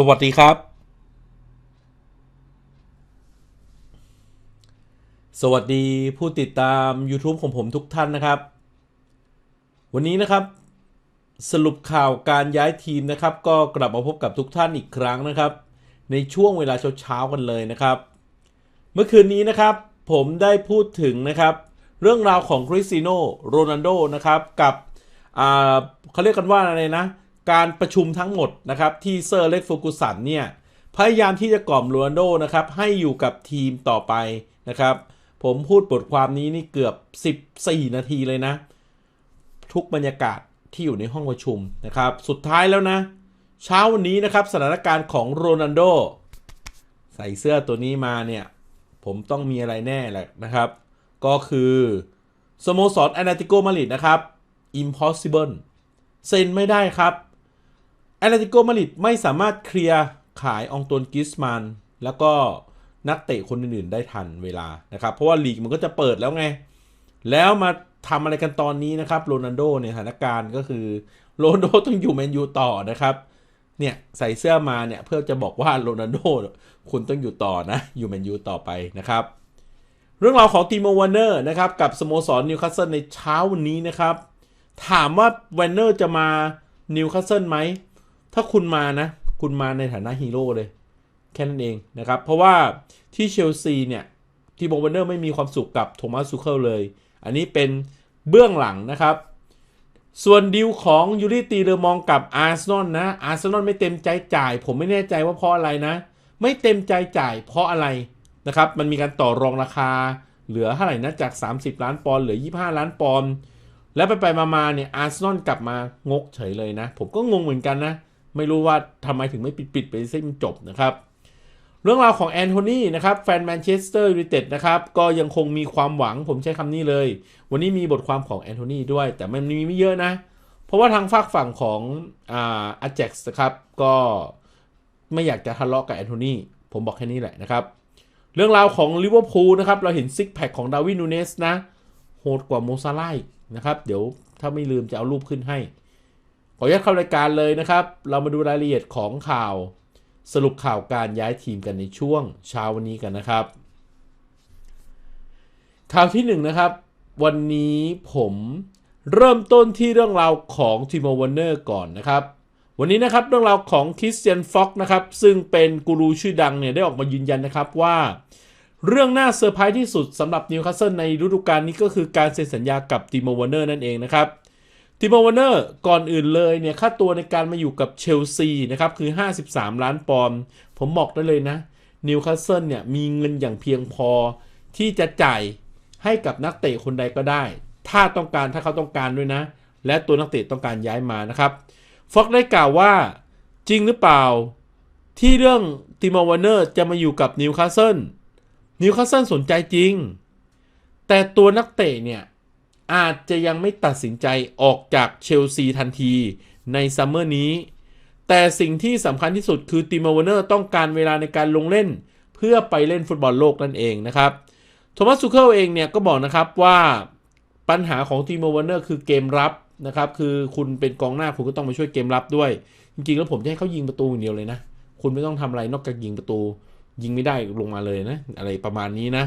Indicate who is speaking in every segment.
Speaker 1: สวัสดีครับ สวัสดีผู้ติดตาม YouTube ของผมทุกท่านนะครับ วันนี้นะครับ สรุปข่าวการย้ายทีมนะครับ ก็กลับมาพบกับทุกท่านอีกครั้งนะครับ ในช่วงเวลาเช้าๆกันเลยนะครับ เมื่อคืนนี้นะครับ ผมได้พูดถึงนะครับ เรื่องราวของคริสติโนโรนัลโดนะครับ กับอ่าเขาเรียกกันว่าอะไรนะ การประชุมทั้งหมดนะครับที่เซอร์เล็กฟูกุสันเนี่ยพยายามที่จะกล่อมโรนัลโดนะครับให้อยู่กับทีมต่อไปนะครับ ผมพูดบทความนี้นี่เกือบ 14 นาทีเลยนะ ทุกบรรยากาศที่อยู่ในห้องประชุมนะครับ สุดท้ายแล้วนะ เช้าวันนี้นะครับสถานการณ์ของโรนัลโดใส่เสื้อตัวนี้มาเนี่ย ผมต้องมีอะไรแน่แหละนะครับ ก็คือสโมสรแอนาติโกมาริดนะครับ impossible เซ็นไม่ได้ครับ แอตเลติโกมาดริดไม่สามารถเคลียร์ขายองตวนกิสมันแล้วก็นักเตะคนอื่นๆ ได้ทันเวลานะครับ เพราะว่าลีกมันก็จะเปิดแล้วไง แล้วมาทำอะไรกันตอนนี้นะครับโรนัลโดเนี่ยสถานการณ์ก็คือโรนัลโดต้องอยู่แมนยูต่อนะครับเนี่ยใส่เสื้อมาเนี่ยเพื่อจะบอกว่าโรนัลโดคุณต้องอยู่ต่อนะ อยู่แมนยูต่อไปนะครับ เรื่องราวของทีมวันเนอร์นะครับ กับสโมสรนิวคาสเซิลในเช้าวันนี้นะครับ ถามว่าวันเนอร์จะมานิวคาสเซิลไหม ถ้าคุณมานะ คุณมาในฐานะฮีโร่เลย แค่นั้นเองนะครับ เพราะว่าที่เชลซีเนี่ยทีโมวันเนอร์ไม่มีความสุขกับโทมัสซูเคิลเลย อันนี้เป็นเบื้องหลังนะครับ ส่วนดิวของยูริตีเรอมองกับอาร์เซนอลนะ อาร์เซนอลไม่เต็มใจจ่าย ผมไม่แน่ใจว่าเพราะอะไรนะ ไม่เต็มใจจ่ายเพราะอะไรนะครับ มันมีการต่อรองราคา เหลือเท่าไหร่นะจาก 30 ล้านปอนด์เหลือ 25 ล้านปอนด์แล้วไปไปมาๆเนี่ยอาร์เซนอลกลับมางกเฉยเลยนะ ผมก็งงเหมือนกันนะ ไม่รู้ว่าทำไมถึงไม่ปิดปิดไปซะมันจบนะครับ เรื่องราวของแอนโทนีนะครับแฟนแมนเชสเตอร์ยูไนเต็ดนะครับก็ยังคงมีความหวังผมใช้คำนี้เลย วันนี้มีบทความของแอนโทนีด้วย แต่มันมีไม่เยอะนะ เพราะว่าทางฝากฝั่งของอ่าอาแจ็กซ์นะครับก็ไม่อยากจะทะเลาะกับแอนโทนีผมบอกแค่นี้แหละนะครับ เรื่องราวของลิเวอร์พูลนะครับเราเห็นซิกแพคของดาวินนูเนสนะโหดกว่าโมซาไลนะครับ เดี๋ยวถ้าไม่ลืมจะเอารูปขึ้นให้ ขออนุญาตเข้ารายการเลยนะครับ เรามาดูรายละเอียดของข่าวสรุปข่าวการย้ายทีมกันในช่วงเช้าวันนี้กันนะครับ ข่าวที่หนึ่งนะครับ วันนี้ผมเริ่มต้นที่เรื่องราวของทีโมวันเนอร์ก่อนนะครับ วันนี้นะครับเรื่องราวของคริสเตียนฟ็อกนะครับ ซึ่งเป็นกูรูชื่อดังเนี่ยได้ออกมายืนยันนะครับว่า เรื่องน่าเซอร์ไพรส์ที่สุดสำหรับนิวคาสเซิลในฤดูกาลนี้ก็คือการเซ็นสัญญากับติโมวันเนอร์นั่นเองนะครับ ติโมวันเนอร์ก่อนอื่นเลยเนี่ยค่าตัวในการมาอยู่กับเชลซีนะครับคือ 53 ล้านปอนด์ผมบอกได้เลยนะนิวคาสเซิลเนี่ยมีเงินอย่างเพียงพอที่จะจ่ายให้กับนักเตะคนใดก็ได้ ถ้าต้องการถ้าเขาต้องการด้วยนะ และตัวนักเตะต้องการย้ายมานะครับฟ็อกได้กล่าวว่าจริงหรือเปล่า ที่เรื่องติโมวันเนอร์จะมาอยู่กับนิวคาสเซิลนิวคาสเซิลสนใจจริง แต่ตัวนักเตะเนี่ย อาจจะยังไม่ตัดสินใจออกจากเชลซีทันทีในซัมเมอร์นี้ แต่สิ่งที่สำคัญที่สุดคือติโมวเนอร์ต้องการเวลาในการลงเล่น เพื่อไปเล่นฟุตบอลโลกนั่นเองนะครับโทมัสซูเคิลเองเนี่ยก็บอกนะครับว่าปัญหาของทีโมวเนอร์คือเกมรับนะครับคือคุณเป็นกองหน้าคุณก็ต้องมาช่วยเกมรับด้วย จริงๆ แล้วผมจะให้เขายิงประตูอย่างเดียวเลยนะ คุณไม่ต้องทำอะไรนอกจากยิงประตู ยิงไม่ได้ลงมาเลยนะ อะไรประมาณนี้นะ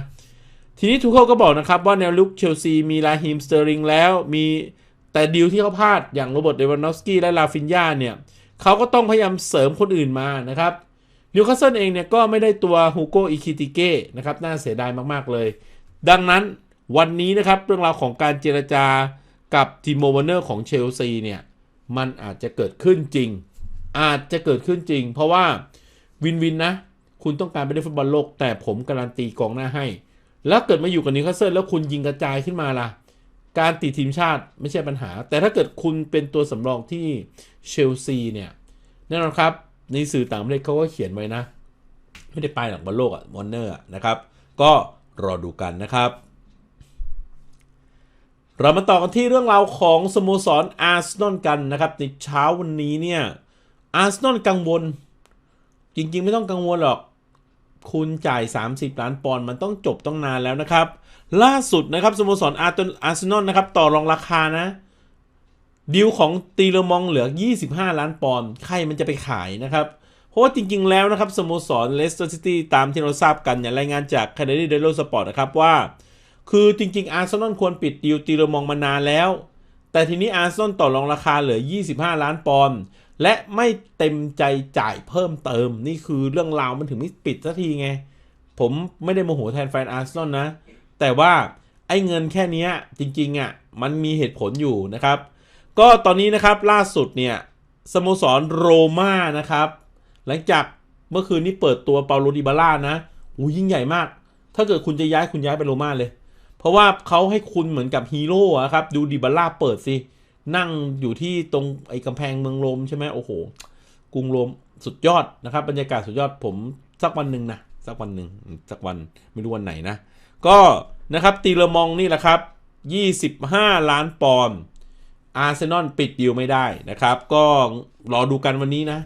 Speaker 1: ทีนี้ทูเคิลก็บอกนะครับว่าแนวลุกเชลซีมีลาฮิมสเตอริงแล้วมีแต่ดีลที่เขาพลาดอย่างโรเบิร์ตเดวานอฟสกี้และลาฟินยาเนี่ยเขาก็ต้องพยายามเสริมคนอื่นมานะครับนิวคาสเซิลเองเนี่ยก็ไม่ได้ตัวฮูโกอิคิติเก้นะครับน่าเสียดายมากๆเลย ดังนั้นวันนี้นะครับเรื่องราวของการเจรจากับทีโมวเนอร์ของเชลซีเนี่ยมันอาจจะเกิดขึ้นจริง อาจจะเกิดขึ้นจริง เพราะว่าวินวินนะ คุณต้องการไปเล่นฟุตบอลโลก แต่ผมการันตีกองหน้าให้ แล้วเกิดมาอยู่กับนิวคาสเซิลแล้วคุณยิงกระจายขึ้นมาล่ะ การติดทีมชาติไม่ใช่ปัญหา แต่ถ้าเกิดคุณเป็นตัวสำรองที่เชลซีเนี่ยแน่นอนครับในสื่อต่างประเทศเขาก็เขียนไว้นะ ไม่ได้ไปหลังบอลโลกอะวอนเนอร์นะครับ ก็รอดูกันนะครับ เรามาต่อกันที่เรื่องราวของสโมสรอาร์เซนอลกันนะครับในเช้าวันนี้เนี่ยอาร์เซนอลกังวล จริงๆ ไม่ต้องกังวลหรอก คุณจ่าย 30 ล้านปอนด์มันต้องจบต้องนานแล้วนะครับ ล่าสุดนะครับสโมสรอาร์ตอาร์เซนอลนะครับต่อรองราคานะดีลของตีเลมองเหลือ 25 ล้านปอนด์ใครมันจะไปขายนะครับ เพราะว่าจริงๆแล้วนะครับสโมสรเลสเตอร์ซิตี้ตามที่เราทราบกันเนี่ยรายงานจาก Canadian Daily Sport นะครับว่า คือจริงๆอาร์เซนอลควรปิดดีลตีเรมองมานานแล้ว แต่ทีนี้อาร์เซนอลต่อรองราคาเหลือ 25 ล้านปอนด์ และไม่เต็มใจจ่ายเพิ่มเติม นี่คือเรื่องราวมันถึงไม่ปิดสักทีไง ผมไม่ได้โมโหแทนแฟนอาร์เซนอลนะ แต่ว่าไอ้เงินแค่นี้จริงๆอะมันมีเหตุผลอยู่นะครับ ก็ตอนนี้นะครับล่าสุดเนี่ยสโมสรโรม่านะครับ หลังจากเมื่อคืนนี้เปิดตัวเปาโลดิบาล่านะอู้ยิ่งใหญ่มาก ถ้าเกิดคุณจะย้ายคุณย้ายไปโรม่าเลย เพราะว่าเขาให้คุณเหมือนกับฮีโร่ครับดูดิบาล่าเปิดสิ นั่งอยู่ที่ตรงไอ้กำแพงเมืองโรมใช่ไหมโอ้โห กรุงโรมสุดยอดนะครับ บรรยากาศสุดยอดผมสักวันหนึ่งนะสักวันหนึ่งสักวันไม่รู้วันไหนนะ ก็นะครับตีเลมองนี่แหละครับ 25 ล้านปอนด์อาร์เซนอลปิดดีลไม่ได้นะครับ ก็รอดูกันวันนี้นะ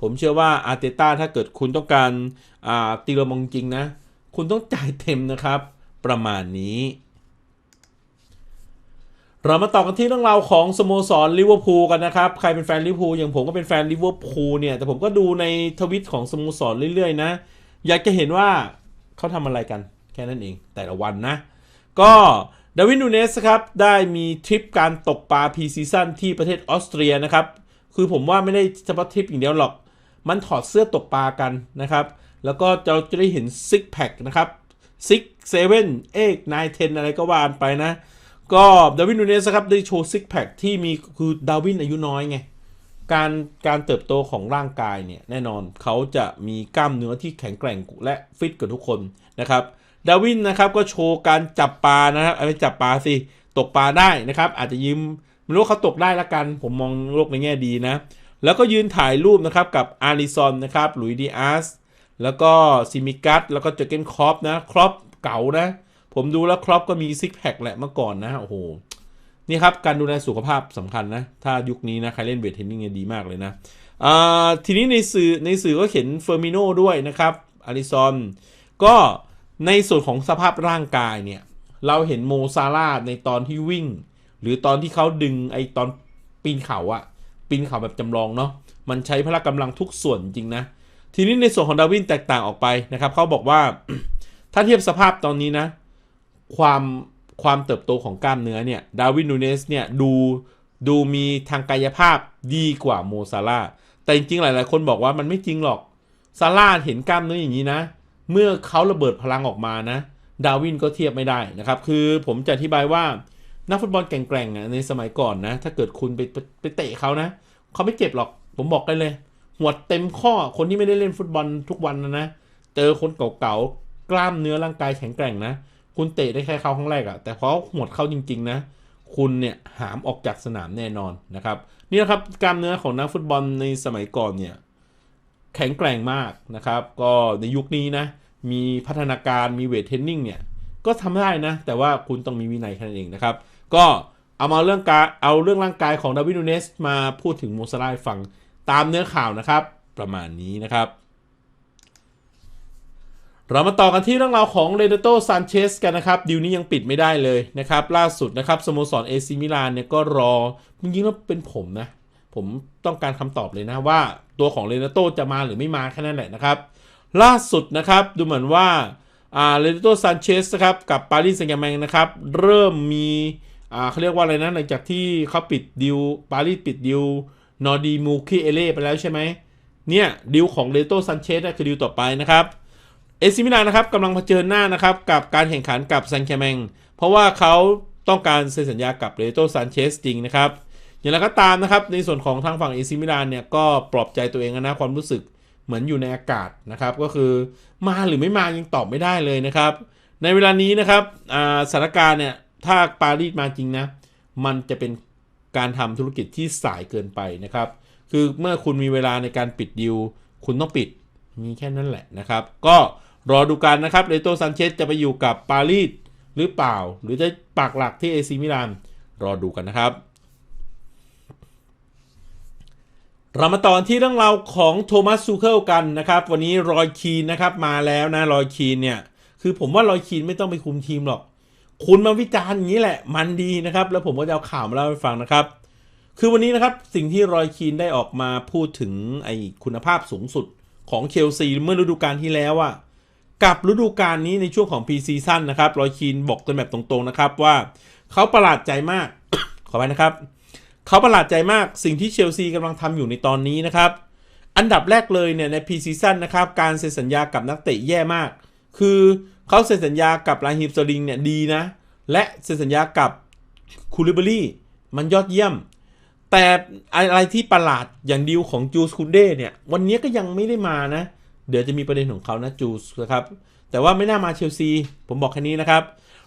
Speaker 1: ผมเชื่อว่าอาร์เตต้าถ้าเกิดคุณต้องการตีเลมองจริงนะ คุณต้องจ่ายเต็มนะครับ ประมาณนี้ เรามาต่อกันที่เรื่องราวของสโมสรลิเวอร์พูลกันนะครับ ใครเป็นแฟนลิเวอร์พูลอย่างผมก็เป็นแฟนลิเวอร์พูลเนี่ย แต่ผมก็ดูในทวิตของสโมสรเรื่อยๆนะ อยากจะเห็นว่าเขาทำอะไรกันแค่นั้นเอง แต่ละวันนะ ก็ดาวินนูเนสครับ ได้มีทริปการตกปลาพรีซีซั่นที่ประเทศออสเตรียนะครับ คือผมว่าไม่ได้เฉพาะทริปอย่างเดียวหรอก มันถอดเสื้อตกปลากันนะครับ แล้วก็เราจะได้เห็นซิกแพคนะครับซิกเซเว่นเอ็กไนเทนอะไรก็ว่านไปนะ ก็ดาวินนูเนสครับได้โชว์ซิกแพคที่มีคือดาวินอายุน้อยไง การการเติบโตของร่างกายเนี่ย แน่นอนเขาจะมีกล้ามเนื้อที่แข็งแกร่งและฟิตกว่าทุกคนนะครับดาวินนะครับก็โชว์การจับปลานะครับเอาไปจับปลาสิตกปลาได้นะครับ อาจจะยืมไม่รู้เขาตกได้ละกัน ผมมองโลกในแง่ดีนะ แล้วก็ยืนถ่ายรูปนะครับกับอาริซอนนะครับหลุยดีอาสแล้วก็ซิมิกัสแล้วก็เจเกนครอปนะครอปเก่านะ ผมดูแล้วครอปก็มีซิกแพคแหละเมื่อก่อนนะโอ้โหนี่ครับ การดูแลสุขภาพสำคัญนะ ถ้ายุคนี้นะ ใครเล่นเวทเทรนนิ่งเนี่ยดีมากเลยนะทีนี้ในสื่อในสื่อก็เห็นเฟอร์มิโนด้วยนะครับอาริซอนก็ในส่วนของสภาพร่างกายเนี่ย เราเห็นโมซาร่าในตอนที่วิ่ง หรือตอนที่เขาดึงไอตอนปีนเขาอะปีนเขาแบบจำลองเนาะมันใช้พละกำลังทุกส่วนจริงนะ ทีนี้ในส่วนของดาวินแตกต่างออกไปนะครับเขาบอกว่าถ้าเทียบสภาพตอนนี้นะ ความความเติบโตของกล้ามเนื้อเนี่ยดาวินนูเนสเนี่ยดูดูมีทางกายภาพดีกว่าโมซาร่าแต่จริงๆ หลายๆ คนบอกว่ามันไม่จริงหรอกซาร่าเห็นกล้ามเนื้ออย่างนี้นะ เมื่อเขาระเบิดพลังออกมานะ ดาวินก็เทียบไม่ได้นะครับ คือผมจะอธิบายว่านักฟุตบอลแกร่งๆอะในสมัยก่อนนะ ถ้าเกิดคุณไปไปไปเตะเขานะ เขาไม่เจ็บหรอก ผมบอกได้เลย หัวเต็มข้อ คนที่ไม่ได้เล่นฟุตบอลทุกวันนะนะ เจอคนเก่าๆ กล้ามเนื้อร่างกายแข็งแกร่งนะ คุณเตะได้แค่เข้าครั้งแรกอะแต่พอหวดเข้าจริง ๆ นะ คุณเนี่ยหามออกจากสนามแน่นอนนะครับ นี่นะครับกล้ามเนื้อของนักฟุตบอลในสมัยก่อนเนี่ยแข็งแกร่งมากนะครับ ก็ในยุคนี้นะ มีพัฒนาการมีเวทเทรนนิ่งเนี่ย ก็ทำได้นะ แต่ว่าคุณต้องมีวินัยแค่นั้นเองนะครับ ก็เอามาเรื่องการเอาเรื่องร่างกายของดาวิดนูเนสมาพูดถึงโมซาร่าฟังตามเนื้อข่าวนะครับ ประมาณนี้นะครับ เรามาต่อกันที่เรื่องราวของเรเนโตซานเชสกันนะครับดิวนี้ยังปิดไม่ได้เลยนะครับ ล่าสุดนะครับสโมสรเอซิมิลานเนี่ยก็รอจริงๆแล้วเป็นผมนะ ผมต้องการคำตอบเลยนะว่าตัวของเรเนโตจะมาหรือไม่มาแค่นั้นแหละนะครับ ล่าสุดนะครับดูเหมือนว่าเรเนโตซานเชสนะครับกับปารีสแซงต์แมงนะครับเริ่มมีเขาเรียกว่าอะไรนะหลังจากที่เขาปิดดิวปารีสปิดดิวนอร์ดีมูคิเอเล่ไปแล้วใช่ไหมเนี่ยดิวของเรโตซานเชสคือดิวต่อไปนะครับ เอซิมิลานนะครับกำลังเผชิญหน้านะครับกับการแข่งขันกับซันแคมงเพราะว่าเขาต้องการเซ็นสัญญากับเรโตซานเชสจริงนะครับอย่างไรก็ตามนะครับในส่วนของทางฝั่งเอซิมิลานเนี่ยก็ปลอบใจตัวเองนะความรู้สึกเหมือนอยู่ในอากาศนะครับก็คือมาหรือไม่มายังตอบไม่ได้เลยนะครับ ในเวลานี้นะครับสถานการณ์เนี่ยถ้าปารีสมาจริงนะมันจะเป็นการทำธุรกิจที่สายเกินไปนะครับ คือเมื่อคุณมีเวลาในการปิดดิวคุณต้องปิดมีแค่นั้นแหละนะครับ ก็ รอดูกันนะครับเรโตซันเชสจะไปอยู่กับปารีสหรือเปล่า หรือจะปักหลักที่เอซิมิลานรอดูกันนะครับเรามาต่อที่เรื่องราวของโทมัสซูเคิลกันนะครับ วันนี้รอยคีนนะครับมาแล้วนะรอยคีนเนี่ย คือผมว่ารอยคีนไม่ต้องไปคุมทีมหรอก คุณมาวิจารณ์อย่างนี้แหละ มันดีนะครับ แล้วผมก็จะเอาข่าวมาเล่าให้ฟังนะครับ คือวันนี้นะครับสิ่งที่รอยคีนได้ออกมาพูดถึงไอ้คุณภาพสูงสุดของเชลซีเมื่อฤดูกาลที่แล้วอะ กับฤดูกาลนี้ในช่วงของพรีซีซั่นนะครับรอยคีนบอกกันแบบตรงๆนะครับว่าเขาประหลาดใจมาก ขอไปนะครับ เขาประหลาดใจมากสิ่งที่เชลซีกำลังทำอยู่ในตอนนี้นะครับ อันดับแรกเลยเนี่ยในพรีซีซั่นนะครับ การเซ็นสัญญากับนักเตะแย่มาก คือเขาเซ็นสัญญากับลาฮิมสลิงเนี่ยดีนะ และเซ็นสัญญากับคูลิเบอรี่มันยอดเยี่ยม แต่อะไรที่ประหลาดอย่างดีลของจูสคุนเด้เนี่ย วันนี้ก็ยังไม่ได้มานะเเดี๋ยวจะมีประเด็นของเขานะจูสนะครับแต่ว่าไม่น่ามาเชลซี ผมบอกแค่นี้นะครับ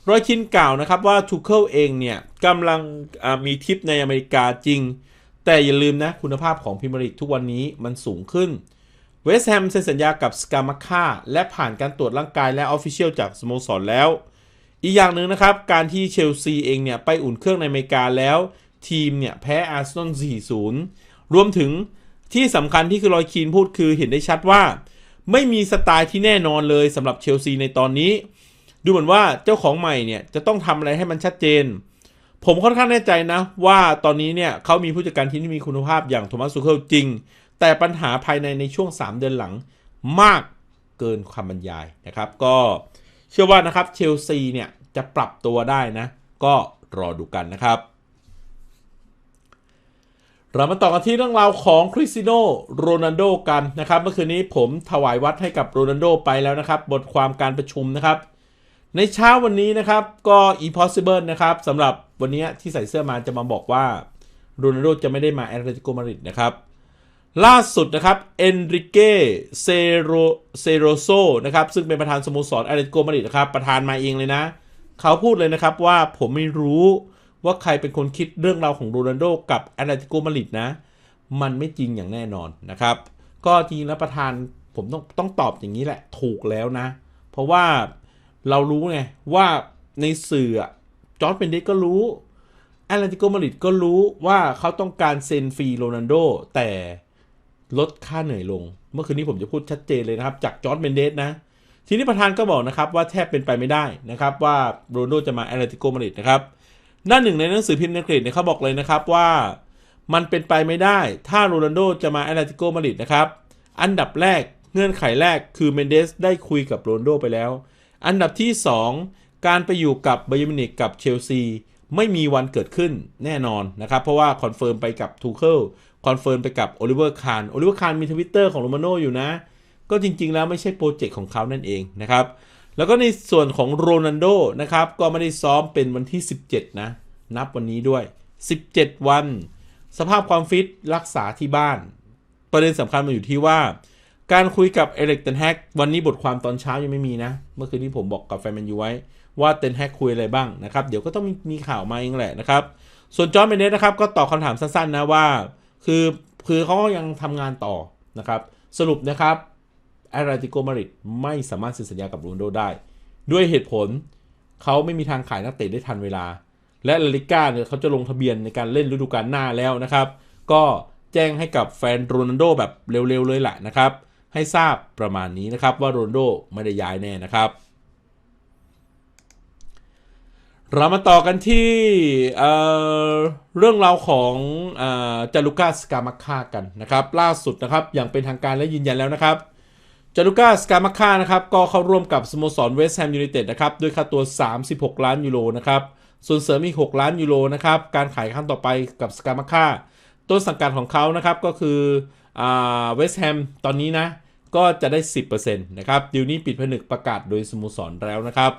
Speaker 1: รอยคินกล่าวนะครับว่าทูเคิลเองเนี่ยกำลังมีทริปในอเมริกาจริง แต่อย่าลืมนะคุณภาพของพรีเมียร์ลีกทุกวันนี้มันสูงขึ้นเวสต์แฮมเซ็นสัญญากับสกามาค่าและผ่านการตรวจร่างกายและออฟฟิเชียลจากสโมสรแล้ว อีกอย่างหนึ่งนะครับ การที่เชลซีเองเนี่ยไปอุ่นเครื่องในอเมริกาแล้ว ทีมเนี่ยแพ้อาร์เซนอล 4-0 รวมถึงที่สำคัญที่คือรอยคีนพูดคือเห็นได้ชัดว่า ไม่มีสไตล์ที่แน่นอนเลยสำหรับเชลซีในตอนนี้ ดูเหมือนว่าเจ้าของใหม่เนี่ยจะต้องทำอะไรให้มันชัดเจน ผมค่อนข้างแน่ใจนะ ว่าตอนนี้เนี่ยเขามีผู้จัดการที่มีคุณภาพอย่างโทมัสซูเคิลจริง แต่ปัญหาภายในในช่วง 3 เดือนหลังมากเกินคำบรรยายนะครับ ก็เชื่อว่านะครับเชลซีเนี่ยจะปรับตัวได้นะ ก็รอดูกันนะครับ เรามาต่อกันที่เรื่องราวของคริสติโนโรนัลโดกันนะครับเมื่อคืนนี้ผมถวายวัดให้กับโรนัลโดไปแล้วนะครับ บทความการประชุมนะครับ ในเช้าวันนี้นะครับก็ impossible นะครับสำหรับวันนี้ที่ใส่เสื้อมาจะมาบอกว่าโรนัลโดจะไม่ได้มาแอตเลติโกมาดริดนะครับ ล่าสุดนะครับเอนริเกเซโรเซโรโซนะครับซึ่งเป็นประธานสโมสรแอตเลติโกมาดริดนะครับประธานมาเองเลยนะ เขาพูดเลยนะครับว่าผมไม่รู้ ว่าใครเป็นคนคิดเรื่องราวของโรนัลโดกับแอตเลติโกมาดริดนะ มันไม่จริงอย่างแน่นอนนะครับ ก็จริงแล้วประธานผมต้องต้องตอบอย่างนี้แหละถูกแล้วนะ เพราะว่าเรารู้ไงว่าในสื่อจอร์ดเป็นเดก็รู้แอตเลติโกมาดริดก็รู้ว่าเขาต้องการเซ็นฟรีโรนัลโดแต่ลดค่าเหนื่อยลง เมื่อคืนนี้ผมจะพูดชัดเจนเลยนะครับ จากจอร์ดเบนเดสนะ ทีนี้ประธานก็บอกนะครับว่าแทบเป็นไปไม่ได้นะครับ ว่าโรนัลโดจะมาแอตเลติโกมาดริดนะครับ หน้าหนึ่งในหนังสือพิมพ์อังกฤษเนี่ยเขาบอกเลยนะครับว่ามันเป็นไปไม่ได้ ถ้าโรนัลโดจะมาแอตเลติโกมาดริดนะครับ อันดับแรกเงื่อนไขแรกคือเมนเดสได้คุยกับโรนัลโดไปแล้ว อันดับที่ 2 การไปอยู่กับไบยมินิกกับเชลซีไม่มีวันเกิดขึ้นแน่นอนนะครับ เพราะว่าคอนเฟิร์มไปกับทูเคิลคอนเฟิร์มไปกับโอลิเวอร์คานโอลิเวอร์คานมีทวิตเตอร์ของโรมาโนอยู่นะ ก็จริงๆแล้วไม่ใช่โปรเจกต์ของเขานั่นเองนะครับ แล้วก็ในส่วนของโรนัลโดนะครับ ก็ไม่ได้ซ้อมเป็นวันที่ 17 นะ นับวันนี้ด้วย 17 วัน สภาพความฟิตรักษาที่บ้าน ประเด็นสำคัญมันอยู่ที่ว่า การคุยกับเอริกเทนแฮกวันนี้บทความตอนเช้ายังไม่มีนะ เมื่อคืนที่ผมบอกกับแฟนแมนยูไว้ ว่าเทนแฮกคุยอะไรบ้างนะครับ เดี๋ยวก็ต้องมีมข่าวมาเองแหละนะครับ ส่วนจอร์นเบนเนสนะครับก็ตอบคำถามสั้นๆนะว่า คือคือเขายังทำงานต่อนะครับ สรุปนะครับ แอตเลติโกมาดริดไม่สามารถเซ็นสัญญากับโรนโดได้ ด้วยเหตุผลเขาไม่มีทางขายนักเตะได้ทันเวลา และลาลิก้าเนี่ยเขาจะลงทะเบียนในการเล่นฤดูกาลหน้าแล้วนะครับ ก็แจ้งให้กับแฟนโรนัลโดแบบเร็วๆเลยแหละนะครับ ให้ทราบประมาณนี้นะครับว่าโรนัลโดไม่ได้ย้ายแน่นะครับเรามาต่อกันที่เเรื่องราวของอจารุกาสกามาค่ากันนะครับ ล่าสุดนะครับอย่างเป็นทางการและยืนยันแล้วนะครับ จารุก้าสกามาค่านะครับก็เข้าร่วมกับสโมสรเวสต์แฮมยูไนเต็ดนะครับด้วยค่าตัว 36 ล้านยูโรนะครับส่วนเสริมอีก 6 ล้านยูโรนะครับการขายครั้งต่อไปกับสกามาค่าต้นสังกัดของเขานะครับก็คือเวสต์แฮมตอนนี้นะก็จะได้ 10%นะครับดีลนี้ปิดผนึกประกาศโดยสโมสรแล้วนะครับ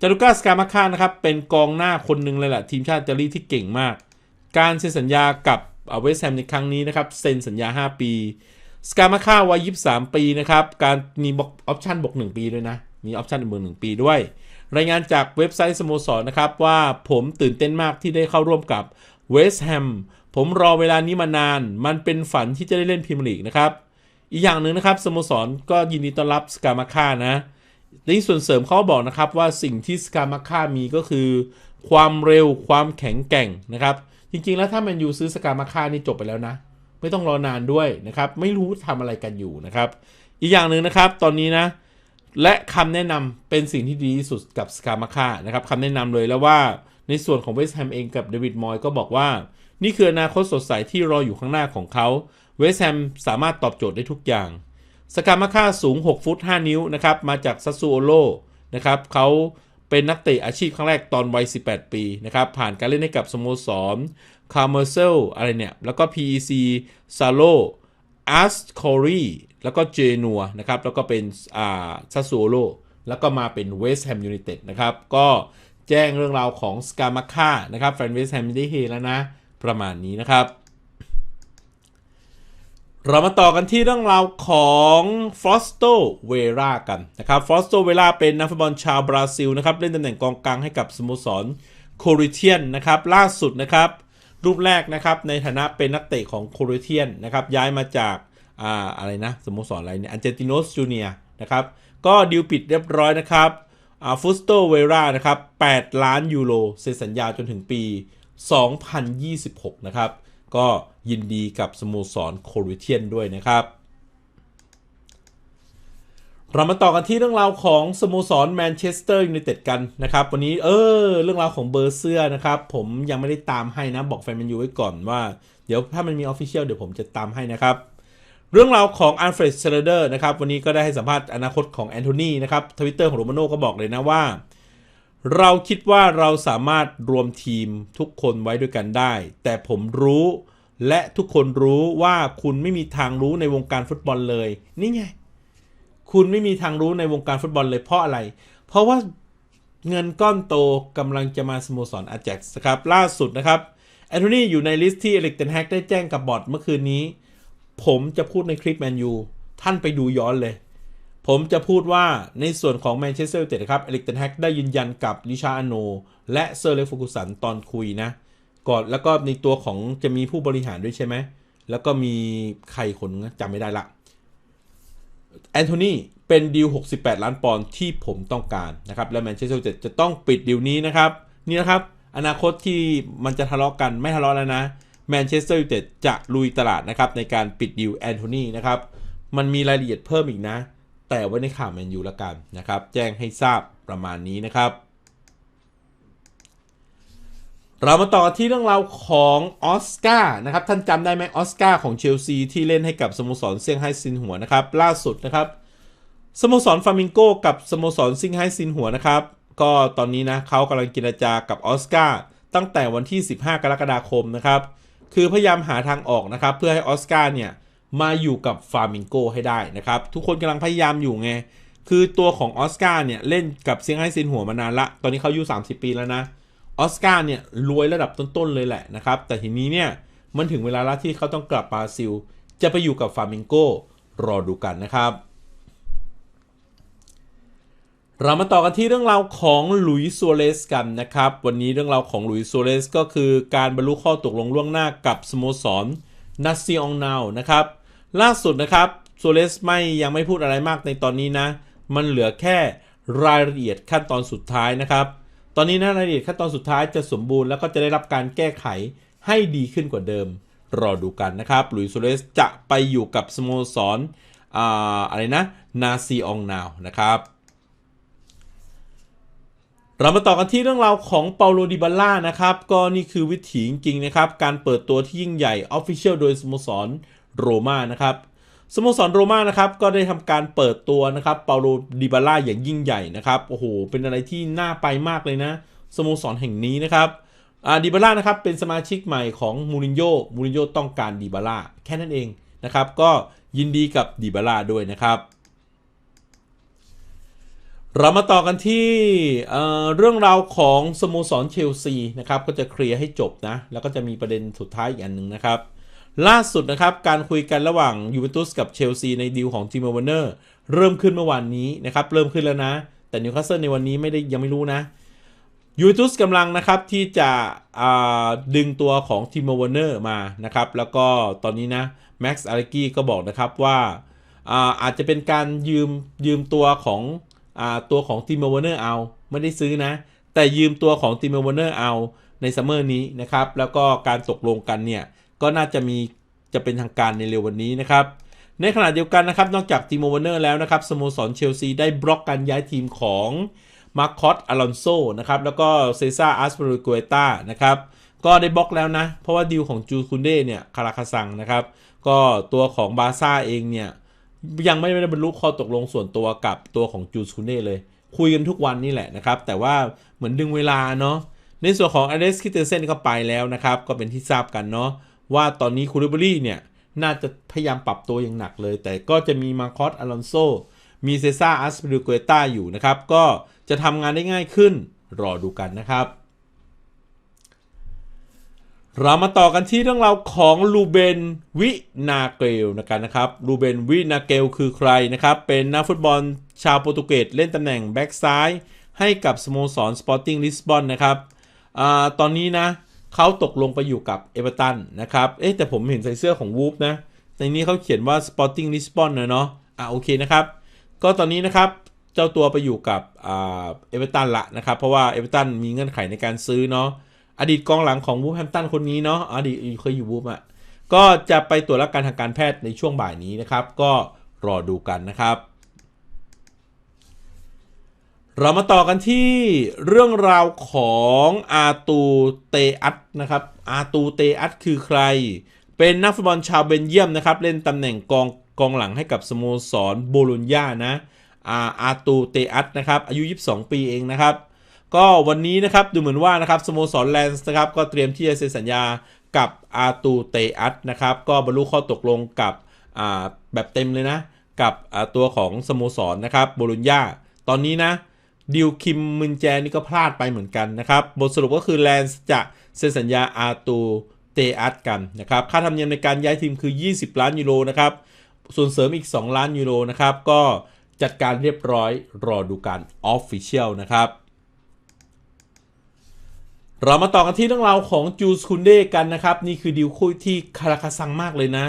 Speaker 1: จารุก้าสกามาค่านะครับเป็นกองหน้าคนหนึ่งเลยแหละทีมชาติอิตาลีที่เก่งมาก การเซ็นสัญญากับเวสต์แฮมในครั้งนี้นะครับเซ็นสัญญา 5 ปี สกามาค่าวัย23ปีนะครับ การมีออปชั่นบวก1ปีด้วยนะ มีออปชั่นบวก1ปีด้วย รายงานจากเว็บไซต์สโมสรนะครับ ว่าผมตื่นเต้นมากที่ได้เข้าร่วมกับเวสต์แฮมผมรอเวลานี้มานาน มันเป็นฝันที่จะได้เล่นพรีเมียร์ลีกนะครับ อีกอย่างหนึ่งนะครับสโมสรก็ยินดีต้อนรับสกามาค่านะในส่วนเสริมเขาบอกนะครับว่าสิ่งที่สกามาค่ามีก็คือ ความเร็วความแข็งแกร่งนะครับ จริงๆแล้วถ้าแมนยูซื้อสกามาค่านี่จบไปแล้วนะ ไม่ต้องรอนานด้วยนะครับ ไม่รู้ทำอะไรกันอยู่นะครับ อีกอย่างหนึ่งนะครับ ตอนนี้นะ และคำแนะนำเป็นสิ่งที่ดีที่สุดกับสกามาค่านะครับคำแนะนำเลยแล้วว่าในส่วนของเวสต์แฮมเองกับเดวิดมอยก็บอกว่า นี่คืออนาคตสดใสที่รออยู่ข้างหน้าของเขาเวสต์แฮมสามารถตอบโจทย์ได้ทุกอย่างสกามาค่าสูง 6 ฟุต 5 นิ้วนะครับมาจากซัสซูโอโลนะครับเขาเป็นนักเตะอาชีพครั้งแรกตอนวัย 18 ปีนะครับผ่านการเล่นให้กับสโมสร คาร์เมอร์เซลอะไรเนี่ย แล้วก็ PEC ซาโลอาร์สคอรีแล้วก็เจนัวนะครับ แล้วก็เป็นอ่าซัสซูโอโลแล้วก็มาเป็นเวสต์แฮมยูไนเต็ดนะครับ ก็แจ้งเรื่องราวของสกามาค่านะครับแฟนเวสต์แฮมได้เฮแล้วนะ ประมาณนี้นะครับ เรามาต่อกันที่เรื่องราวของฟอสโตเวรากันนะครับฟอสโตเวราเป็นนักฟุตบอลชาวบราซิลนะครับ เล่นตำแหน่งกองกลางให้กับสโมสรโคริเทียนนะครับ ล่าสุดนะครับ รูปแรกนะครับในฐานะเป็นนักเตะของโคริเทียนนะครับย้ายมาจากอ่าอะไรนะสโมสรอะไรเนี่ยอันเจติโนสจูเนียนะครับก็ดิวปิดเรียบร้อยนะครับฟุสโตเวรานะครับ8ล้านยูโรเซ็นสัญญาจนถึงปี 2026 นะครับ ก็ยินดีกับสโมสรโคริเทียนด้วยนะครับ เรามาต่อกันที่เรื่องราวของสโมสรแมนเชสเตอร์ยูไนเต็ดกันนะครับ วันนี้เออ เรื่องราวของเบอร์เสื้อนะครับ ผมยังไม่ได้ตามให้นะ บอกแฟนแมนยูไว้ก่อนว่า เดี๋ยวถ้ามันมีออฟฟิเชียลเดี๋ยวผมจะตามให้นะครับ เรื่องราวของอันเฟรดเซเลเดอร์นะครับ วันนี้ก็ได้ให้สัมภาษณ์อนาคตของแอนโทนีนะครับทวิตเตอร์ของโรมาโน่ก็บอกเลยนะว่า เราคิดว่าเราสามารถรวมทีมทุกคนไว้ด้วยกันได้ แต่ผมรู้และทุกคนรู้ว่าคุณไม่มีทางรู้ในวงการฟุตบอลเลยนี่ไง คุณไม่มีทางรู้ในวงการฟุตบอลเลยเพราะอะไร เพราะว่าเงินก้อนโตกำลังจะมาสโมสรอาแจ็กซ์ครับ ล่าสุดนะครับแอนโทนีอยู่ในลิสต์ที่เอลิกเทนแฮกได้แจ้งกับบอร์ดเมื่อคืนนี้ ผมจะพูดในคลิปแมนยูท่านไปดูย้อนเลย ผมจะพูดว่าในส่วนของแมนเชสเตอร์ยูไนเต็ดครับเอลิกเทนแฮกได้ยืนยันกับลิชาอโน และเซอร์เลฟฟูกุสันตอนคุยนะก่อนแล้วก็ในตัวของจะมีผู้บริหารด้วยใช่ไหมแล้วก็มีใครคนจำไม่ได้ละ แอนโทนีเป็นดีล 68 ล้านปอนด์ที่ผมต้องการนะครับ และแมนเชสเตอร์ยูไนเต็ดจะต้องปิดดีลนี้นะครับ นี่นะครับ อนาคตที่มันจะทะเลาะกันไม่ทะเลาะแล้วนะแมนเชสเตอร์ยูไนเต็ดจะลุยตลาดนะครับ ในการปิดดีลแอนโทนีนะครับ มันมีรายละเอียดเพิ่มอีกนะ แต่ไว้ในข่าวแมนยูละกันนะครับ แจ้งให้ทราบประมาณนี้นะครับ เรามาต่อที่เรื่องราวของออสการ์นะครับ ท่านจำได้ไหมออสการ์ของเชลซีที่เล่นให้กับสโมสรเซี่ยงไฮ้ซินหัวนะครับ ล่าสุดนะครับสโมสรฟามิงโกกับสโมสรซิงไฮ้ซินหัวนะครับ ก็ตอนนี้นะเขากำลังเจรจากับออสการ์ตั้งแต่วันที่ 15 กรกฎาคมนะครับ คือพยายามหาทางออกนะครับ เพื่อให้ออสการ์เนี่ยมาอยู่กับฟามิงโกให้ได้นะครับ ทุกคนกำลังพยายามอยู่ไง คือตัวของออสการ์เนี่ยเล่นกับเซี่ยงไฮ้ซินหัวมานานละ ตอนนี้เขาอายุ 30 ปีแล้วนะ ออสการ์เนี่ยรวยระดับต้นๆเลยแหละนะครับ แต่ทีนี้เนี่ยมันถึงเวลาแล้วที่เขาต้องกลับบราซิล จะไปอยู่กับฟามิงโกรอดูกันนะครับ เรามาต่อกันที่เรื่องราวของหลุยส์ซัวเรสกันนะครับ วันนี้เรื่องราวของหลุยส์ซัวเรสก็คือการบรรลุข้อตกลงล่วงหน้ากับสโมสรนาซิองนาวนะครับ ล่าสุดนะครับซัวเรสไม่ยังไม่พูดอะไรมากในตอนนี้นะ มันเหลือแค่รายละเอียดขั้นตอนสุดท้ายนะครับ ตอนนี้นะรายละเอียดขั้นตอนสุดท้ายจะสมบูรณ์แล้วก็จะได้รับการแก้ไขให้ดีขึ้นกว่าเดิม รอดูกันนะครับหลุยส์ซัวเรสจะไปอยู่กับสโมสรออะไรนะนาซีองนาวนะครับเรามาต่อกันที่เรื่องราวของเปาโลดิบาล่านะครับ ก็นี่คือวิถีจริงๆนะครับ การเปิดตัวที่ยิ่งใหญ่ออฟฟิเชียลโดยสโมสรโรม่านะครับ สโมสรโรม่านะครับก็ได้ทำการเปิดตัวนะครับเปาโลดิบาล่าอย่างยิ่งใหญ่นะครับโอ้โหเป็นอะไรที่น่าไปมากเลยนะสโมสรแห่งนี้นะครับดิบาล่านะครับเป็นสมาชิกใหม่ของมูรินโญ่มูรินโญ่ต้องการดิบาล่าแค่นั้นเองนะครับก็ยินดีกับดิบาล่าด้วยนะครับ เรามาต่อกันที่เเรื่องราวของสโมสรเชลซีนะครับก็จะเคลียร์ให้จบนะแล้วก็จะมีประเด็นสุดท้ายอีกอันหนึ่งนะครับ ล่าสุดนะครับ การคุยกันระหว่างยูเวนตุสกับเชลซีในดีลของจิมเวอร์เนอร์เริ่มขึ้นเมื่อวานนี้นะครับ เริ่มขึ้นแล้วนะ แต่นิวคาสเซิลในวันนี้ไม่ได้ยังไม่รู้นะยูเวนตุสกำลังนะครับที่จะดึงตัวของทิมเวอร์เนอร์มานะครับ แล้วก็ตอนนี้นะแม็กซ์อาริกี้ก็บอกนะครับว่าอาอาจจะเป็นการยืมยืมตัวของอตัวของทีมเวอร์เนอร์เอาไม่ได้ซื้อนะ แต่ยืมตัวของทีมเวอร์เนอร์เอาในซัมเมอร์นี้นะครับ แล้วก็การตกลงกันเนี่ย ก็น่าจะมีจะเป็นทางการในเร็ววันนี้นะครับ ในขณะเดียวกันนะครับ นอกจากทีมเวอร์เนอร์แล้วนะครับสโมสรเชลซีได้บล็อกการย้ายทีมของมาร์คอสอลอนโซนะครับ แล้วก็เซซ่าอาร์สเปรูกเวต้านะครับ ก็ได้บล็อกแล้วนะ เพราะว่าดีลของจูคุนเดเนี่ยคาราคาซังนะครับ ก็ตัวของบาซ่าเองเนี่ย ยังไม่ได้บรรลุข้อตกลงส่วนตัวกับตัวของจูสคุเน่เลย คุยกันทุกวันนี่แหละนะครับ แต่ว่าเหมือนดึงเวลาเนาะในส่วนของอเดสคิเตเซนก็ไปแล้วนะครับ ก็เป็นที่ทราบกันเนาะ ว่าตอนนี้คูริบรี่เนี่ย น่าจะพยายามปรับตัวอย่างหนักเลย แต่ก็จะมีมาคอสอลอนโซ มีเซซ่าอัสเปริเกต้าอยู่นะครับ ก็จะทำงานได้ง่ายขึ้นรอดูกันนะครับ เรามาต่อกันที่เรื่องราวของลูเบนวินาเกลนะครับนะครับลูเบนวินาเกลคือใครนะครับ เป็นนักฟุตบอลชาวโปรตุเกสเล่นตำแหน่งแบ็กซ้ายให้กับสโมสรสปอร์ติ้งลิสบอนนะครับอตอนนี้นะ เขาตกลงไปอยู่กับเอเวอร์ตันนะครับ เอ๊ะแต่ผมเห็นใส่เสื้อของวูฟนะ ในนี้เขาเขียนว่า Sporting Lisbon นะเนาะ อะโอเคนะครับ ก็ตอนนี้นะครับ เจ้าตัวไปอยู่กับเอเวอร์ตันละนะครับ เพราะว่าเอเวอร์ตันมีเงื่อนไขในการซื้อเนาะ อดีตกองหลังของวูฟแฮมตันคนนี้เนาะ อดีตเคยอยู่วูฟอะ ก็จะไปตรวจรับการทางการแพทย์ในช่วงบ่ายนี้นะครับ ก็รอดูกันนะครับ เรามาต่อกันที่เรื่องราวของอาตูเตอัตนะครับ อาตูเตอัตคือใคร เป็นนักฟุตบอลชาวเบนเยียมนะครับ เล่นตำแหน่งกองกองหลังให้กับสโมสรโบโลญญานะ อาอาตูเตอัตนะครับ อายุ 22 ปีเองนะครับ ก็วันนี้นะครับดูเหมือนว่านะครับสโมสรแลนส์นะครับ ก็เตรียมที่จะเซ็นสัญญากับอาตูเตอัตนะครับ ก็บรรลุข้อตกลงกับแบบเต็มเลยนะ กับตัวของสโมสรนะครับโบโลญญาตอนนี้นะ ดิวคิมมึนแจนี่ก็พลาดไปเหมือนกันนะครับ บทสรุปก็คือแลนส์จะเซ็นสัญญาอาตูเตอัตกันนะครับ ค่าธรรมเนียมในการย้ายทีมคือ 20 ล้านยูโรนะครับ ส่วนเสริมอีก 2 ล้านยูโรนะครับ ก็จัดการเรียบร้อยรอดูการออฟฟิเชียลนะครับ เรามาต่อกันที่เรื่องราวของจูสคุนเดกันนะครับ นี่คือดีลคู่ที่คาราคาซังมากเลยนะ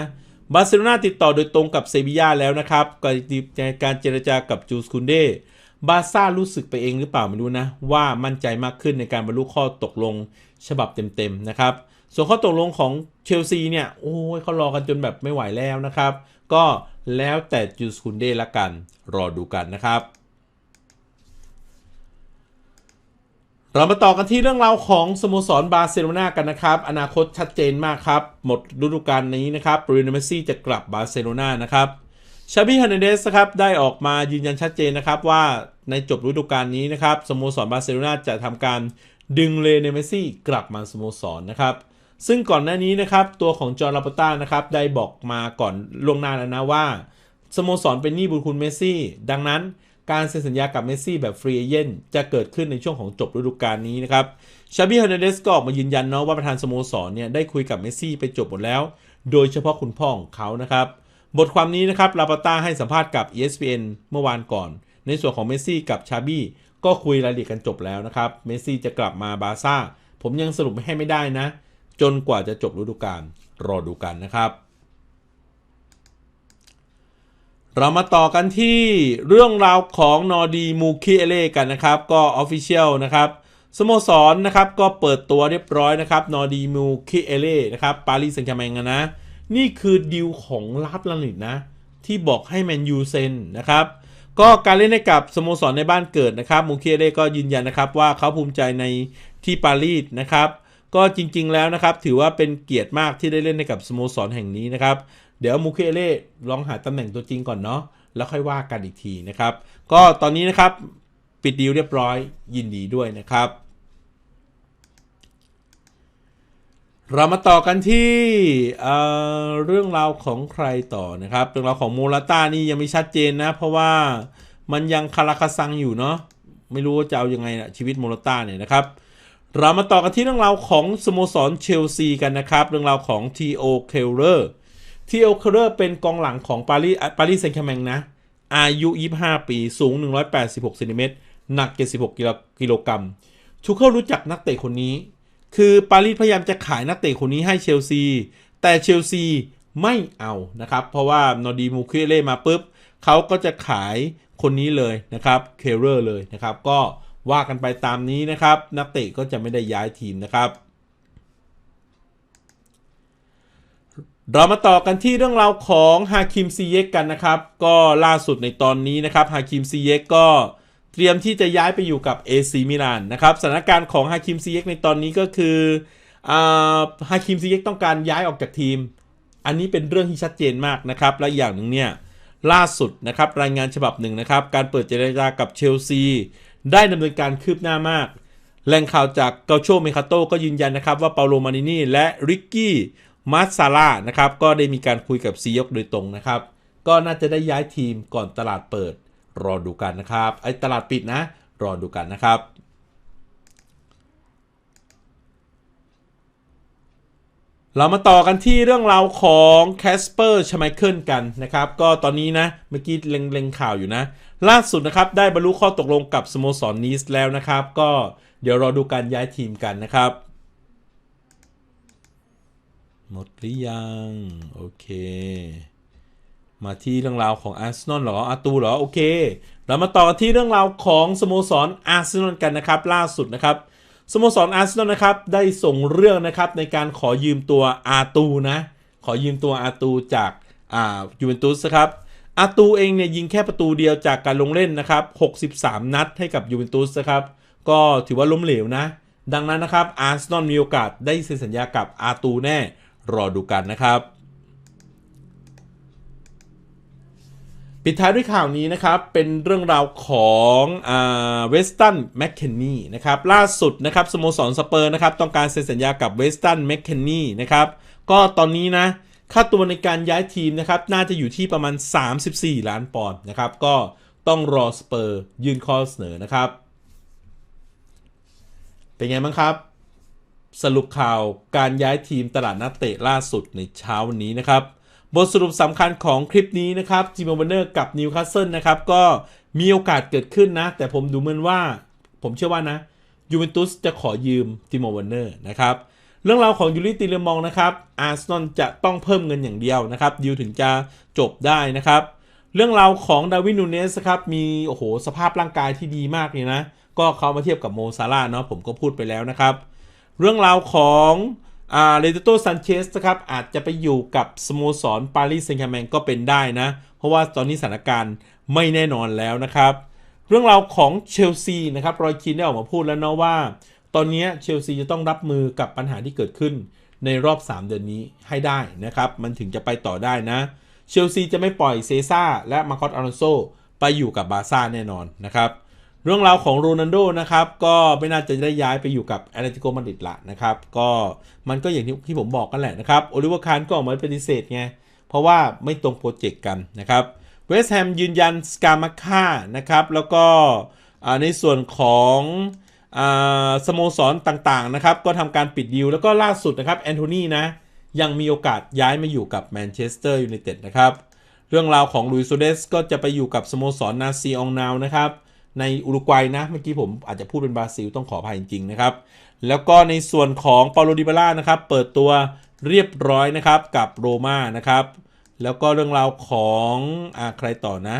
Speaker 1: บาร์เซโลนาติดต่อโดยตรงกับเซบียาแล้วนะครับ การเจรจากับจูสคุนเด บาซ่ารู้สึกไปเองหรือเปล่าไม่รู้นะ ว่ามั่นใจมากขึ้นในการบรรลุข้อตกลงฉบับเต็มๆนะครับ ส่วนข้อตกลงของเชลซีเนี่ย โอ้ยเขารอกันจนแบบไม่ไหวแล้วนะครับ ก็แล้วแต่จูสคุนเดละกัน รอดูกันนะครับ เรามาต่อกันที่เรื่องราวของสโมสรบาร์เซโลนากันนะครับ อนาคตชัดเจนมากครับ หมดฤดูกาลนี้นะครับบรูโนเมสซี่จะกลับบาร์เซโลนานะครับ ชาบิฮันเดสครับได้ออกมายืนยันชัดเจนนะครับว่าในจบฤดูกาลนี้นะครับสโมสรบาร์เซโลนาจะทำการดึงเลเนเมซี่กลับมาสโมสรนะครับซึ่งก่อนหน้านี้นะครับตัวของจอร์ลาปต้านะครับได้บอกมาก่อนล่วงหน้าแล้วนะว่าสโมสรเป็นหนี้บุญคุณเมสซี่ ดังนั้นการเซ็นสัญญากับเมสซี่แบบฟรีเอเจนต์จะเกิดขึ้นในช่วงของจบฤดูกาลนี้นะครับชาบิฮันเดสก็ออกมายืนยันเนาะว่าประธานสโมสรเนี่ยได้คุยกับเมสซี่ไปจบหมดแล้ว โดยเฉพาะคุณพ่อของเขานะครับ บทความนี้นะครับลาปาต้าให้สัมภาษณ์กับ ESPN เมื่อวานก่อน ในส่วนของเมสซี่กับชาบี้ก็คุยรายละเอียดกันจบแล้วนะครับ เมสซี่จะกลับมาบาร์ซ่า ผมยังสรุปให้ไม่ได้นะ จนกว่าจะจบฤดูกาลรอดูกันนะครับ เรามาต่อกันที่เรื่องราวของนอดีมูคิเอเล่กันนะครับ ก็ออฟฟิเชียลนะครับสโมสรนะครับก็เปิดตัวเรียบร้อยนะครับนอดีมูคิเอเล่นะครับปารีสแซงต์แชร์แมงนะ นี่คือดีลของลาบลานิดนะ ที่บอกให้แมนยูเซ็นนะครับ ก็การเล่นให้กับสโมสรในบ้านเกิดนะครับมูคิเอเล่ก็ยืนยันนะครับว่าเขาภูมิใจในที่ปารีสนะครับก็จริงๆแล้วนะครับ ถือว่าเป็นเกียรติมากที่ได้เล่นให้กับสโมสรแห่งนี้นะครับ เดี๋ยวมูเคเล่ลองหาตำแหน่งตัวจริงก่อนเนาะแล้วค่อยว่ากันอีกทีนะครับ ก็ตอนนี้นะครับ ปิดดีลเรียบร้อยยินดีด้วยนะครับ เรามาต่อกันที่เเรื่องราวของใครต่อนะครับ เรื่องราวของโมราต้านี่ยังไม่ชัดเจนนะ เพราะว่ามันยังคาราคาซังอยู่เนาะไม่รู้ว่าจะเอายังไงนะชีวิตโมราต้าเนี่ยนะครับ เรามาต่อกันที่เรื่องราวของสโมสรเชลซีกันนะครับ เรื่องราวของทีโอเคลเลอร์ทีโอเคลเลอร์เป็นกองหลังของปารีสปารีสแซงต์แชร์แมงนะ อายุ 25 ปีสูง 186เซนติเมตรหนัก 76กิโลกิโลกรัมทุกเขารู้จักนักเตะคนนี้ คือปารีสพยายามจะขายนักเตะคนนี้ให้เชลซี แต่เชลซีไม่เอานะครับ เพราะว่านอดีมูคิเล่มาปุ๊บเขาก็จะขายคนนี้เลยนะครับเคเลอร์เลยนะครับ ก็ว่ากันไปตามนี้นะครับ นักเตะก็จะไม่ได้ย้ายทีมนะครับ เรามาต่อกันที่เรื่องราวของฮาคิมซีเยกกันนะครับ ก็ล่าสุดในตอนนี้นะครับฮาคิมซีเยกก็ เตรียมที่จะย้ายไปอยู่กับเอซีมิลานนะครับสถานการณ์ของฮาคิมซีเยกในตอนนี้ก็คือฮาคิมซีเยกต้องการย้ายออกจากทีม อันนี้เป็นเรื่องที่ชัดเจนมากนะครับ และอย่างหนึ่งเนี่ยล่าสุดนะครับรายงานฉบับหนึ่งนะครับ การเปิดเจรจากับเชลซี ได้ดำเนินการคืบหน้ามากแหล่งข่าวจากเกาโชเมคาโตก็ยืนยันนะครับว่าเปาโลมานินีและริกกี้มาซาร่านะครับก็ได้มีการคุยกับซียกโดยตรงนะครับ ก็น่าจะได้ย้ายทีมก่อนตลาดเปิด รอดูกันนะครับไอ้ตลาดปิดนะ รอดูกันนะครับเรามาต่อกันที่เรื่องราวของแคสเปอร์ชไมเคิลกันนะครับ ก็ตอนนี้นะเมื่อกี้เล็งๆข่าวอยู่นะ ล่าสุดนะครับ ได้บรรลุข้อตกลงกับสโมสรนีสแล้วนะครับ ก็เดี๋ยวรอดูการย้ายทีมกันนะครับ หมดหรือยัง โอเค มาที่เรื่องราวของอาร์เซนอลหรออาตูหรอ โอเค เรามาต่อที่เรื่องราวของสโมสรอาร์เซนอลกันนะครับ ล่าสุดนะครับสโมสรอาร์เซนอลนะครับได้ส่งเรื่องนะครับในการขอยืมตัวอาตูนะ ขอยืมตัวอาตูจากอ่ายูเวนตุสครับอาตูเองเนี่ยยิงแค่ประตูเดียวจากการลงเล่นนะครับ 63 นัดให้กับยูเวนตุสนะครับ ก็ถือว่าล้มเหลวนะ ดังนั้นนะครับอาร์เซนอลมีโอกาสได้เซ็นสัญญากับอาตูแน่ รอดูกันนะครับ ปิดท้ายด้วยข่าวนี้นะครับ เป็นเรื่องราวของเวสตันแมคเคนนี่นะครับ ล่าสุดนะครับสโมสรสเปอร์นะครับ ต้องการเซ็นสัญญากับเวสตันแมคเคนนี่นะครับ ก็ตอนนี้นะ ค่าตัวในการย้ายทีมนะครับ น่าจะอยู่ที่ประมาณ 34 ล้านปอนด์นะครับ ก็ต้องรอสเปอร์ยื่นข้อเสนอนะครับ เป็นไงบ้างครับ สรุปข่าวการย้ายทีมตลาดนักเตะล่าสุดในเช้าวันนี้นะครับ บทสรุปสำคัญของคลิปนี้นะครับจิมบอร์เนอร์กับนิวคาสเซิลนะครับ ก็มีโอกาสเกิดขึ้นนะ แต่ผมดูเหมือนว่า ผมเชื่อว่านะยูเวนตุสจะขอยืมติโมเวนเนอร์นะครับ เรื่องราวของยูริติเลมองนะครับอาร์เซนอลจะต้องเพิ่มเงินอย่างเดียวนะครับดิวถึงจะจบได้นะครับ เรื่องราวของดาวินนูเนสครับมีโอ้โหสภาพร่างกายที่ดีมากเลยนะ ก็เขามาเทียบกับโมซาร่าเนาะผมก็พูดไปแล้วนะครับ เรื่องราวของ เรเตโตซันเชสนะครับอาจจะไปอยู่กับสโมสรปารีสแซงต์แชร์แมงก็เป็นได้นะ เพราะว่าตอนนี้สถานการณ์ไม่แน่นอนแล้วนะครับ เรื่องราวของเชลซีนะครับรอยคีนได้ออกมาพูดแล้วเนาะว่า ตอนนี้เชลซีจะต้องรับมือกับปัญหาที่เกิดขึ้นในรอบ 3 เดือนนี้ให้ได้นะครับ มันถึงจะไปต่อได้นะเชลซีจะไม่ปล่อยเซซ่าและมาร์คอสอาร์โซไปอยู่กับบาซ่าแน่นอนนะครับ เรื่องราวของโรนัลโดนะครับก็ไม่น่าจะได้ย้ายไปอยู่กับแอตเลติโกมาดริดละนะครับก็มันก็อย่างที่ที่ผมบอกกันแหละนะครับโอลิเวอร์คานก็ออกมาปฏิเสธไง เพราะว่าไม่ตรงโปรเจกต์กันนะครับเวสต์แฮมยืนยันสกามาค่านะครับแล้วก็ในส่วนของอสโมสรต่างๆนะครับก็ทำการปิดดีลแล้วก็ล่าสุดนะครับแอนโทนีนะยังมีโอกาสย้ายมาอยู่กับแมนเชสเตอร์ยูไนเต็ดนะครับเรื่องราวของลุยส์โซเดสก็จะไปอยู่กับสโมสรนาซีองนาวนะครับ ในอุรุกวัยนะ เมื่อกี้ผมอาจจะพูดเป็นบราซิลต้องขออภัยจริงๆนะครับ แล้วก็ในส่วนของเปาโลดิบาล่านะครับ เปิดตัวเรียบร้อยนะครับกับโรม่านะครับ แล้วก็เรื่องราวของอ่าใครต่อนะ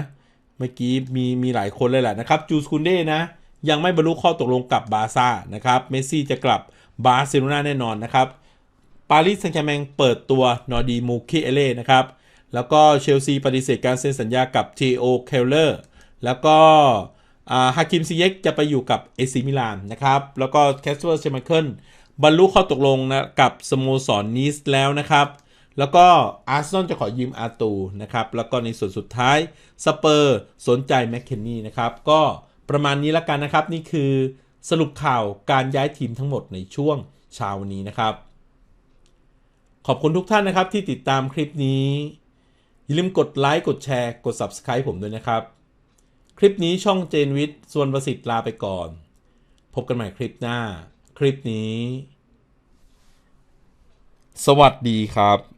Speaker 1: เมื่อกี้มีมีหลายคนเลยแหละนะครับจูสคุนเด้นะ ยังไม่บรรลุข้อตกลงกับบาซ่านะครับเมสซี่จะกลับบาร์เซโลนาแน่นอนนะครับปารีสแซงต์แชร์แมงเปิดตัวนอร์ดีมูคิเอเล่นะครับแล้วก็เชลซีปฏิเสธการเซ็นสัญญากับทีโอเคลเลอร์แล้วก็ ฮาคิมซิเยกจะไปอยู่กับเอซิมิลานนะครับ แล้วก็แคสเปอร์เชมเคิลบรรลุข้อตกลงนะกับสโมสรนีสแล้วนะครับ แล้วก็อาร์เซนอลจะขอยืมอาตูนะครับ แล้วก็ในส่วนสุดท้ายสเปอร์สนใจแมคเคนนี่นะครับ ก็ประมาณนี้ละกันนะครับ นี่คือสรุปข่าวการย้ายทีมทั้งหมดในช่วงเช้านนี้นะครับ ขอบคุณทุกท่านนะครับที่ติดตามคลิปนี้ อย่าลืมกดไลค์กดแชร์กด Subscribe ผมด้วยนะครับ คลิปนี้ช่องเจนวิทย์ส่วนประสิทธิ์ลาไปก่อน พบกันใหม่คลิปหน้า คลิปนี้ สวัสดีครับ